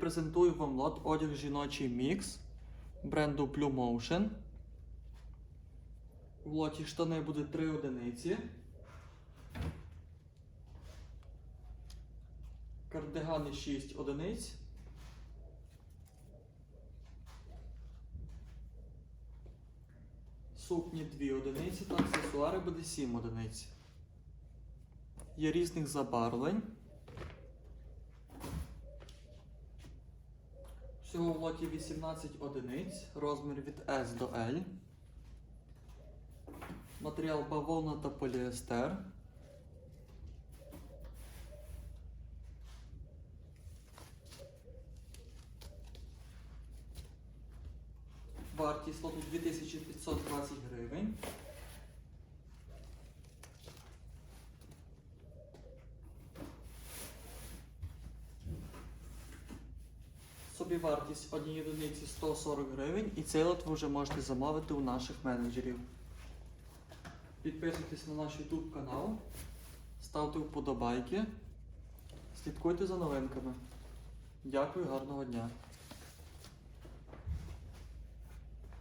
презентую вам лот одяг жіночий мікс бренду Blue Motion. В лоті штани буде 3 одиниці. Кардигани 6 одиниць. Сукні 2 одиниці та аксесуари буде 7 одиниць. Є різних забарвлень. Всього в лоті 18 одиниць, розмір від S до L. Матеріал бавовна та поліестер. Вартість лоту 2520 гривень. Собівартість однієї одиниці 140 гривень і цей лот ви вже можете замовити у наших менеджерів. Підписуйтесь на наш YouTube канал, ставте вподобайки, слідкуйте за новинками. Дякую, гарного дня!